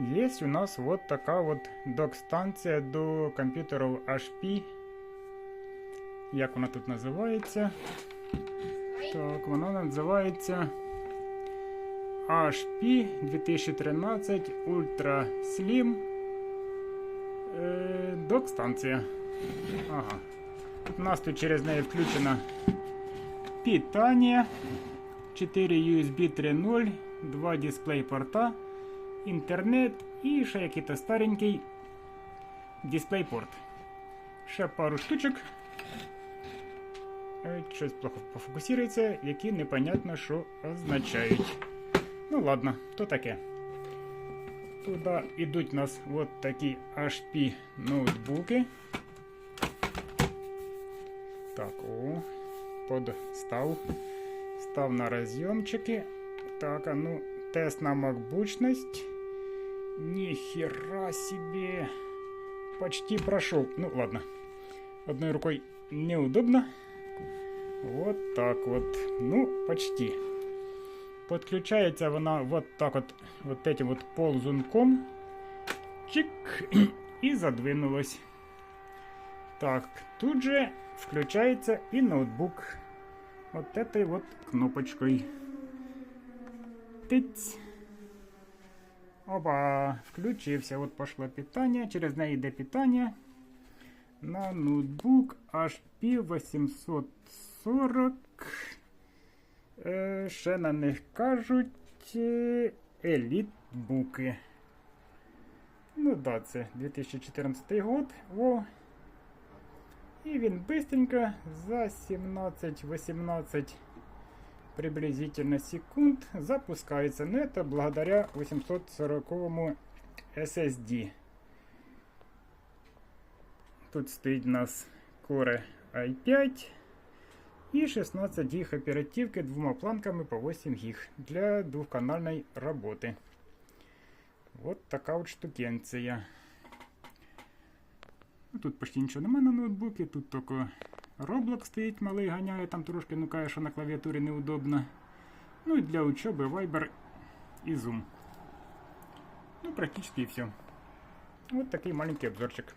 Є у нас вот така от док-станція до комп'ютерів HP. Як вона тут називається? Так, вона називається HP 2013 Ultra Slim е, док-станція. Ага. У нас тут через неї включено питання, 4 USB 3.0, 2 дисплей порта, інтернет і ще який-то старенький дисплейпорт. Ще пару штучок. Е, Щось плохо пофокусується, які непонятно що означають. Ну ладно, то таке. Туди йдуть у нас от такі HP ноутбуки. Так, о, подстав. Став на розйомчики. Так, а ну, тест на макбучность. Нихера себе. Почти прошел. Ну, ладно. Одной рукой неудобно. Вот так вот. Ну, почти. Подключается она вот так вот, вот этим вот ползунком. Чик. И задвинулась. Так, тут же включается и ноутбук. Вот этой вот кнопочкой. Тыць. Оба, включився. От пошло питання. Через неї йде питання. На ноутбук HP 840. Е, ще на них кажуть е, елітбуки. Ну да, це 2014 год. О. І він быстренько за 17-18 приблизительно секунд запускается. Но это благодаря 840 SSD. Тут стоит у нас Core i5 и 16 гиг оперативки двумя планками по 8 гиг для двухканальной работы. Вот такая вот штукенция. Тут почти нічого немає на ноутбуці, тут тільки Roblox стоїть малий, ганяє, там трошки ну каже, що на клавіатурі неудобно. Ну і для учоби Viber і Zoom. Ну, практично і все. Вот такий маленький обзорчик.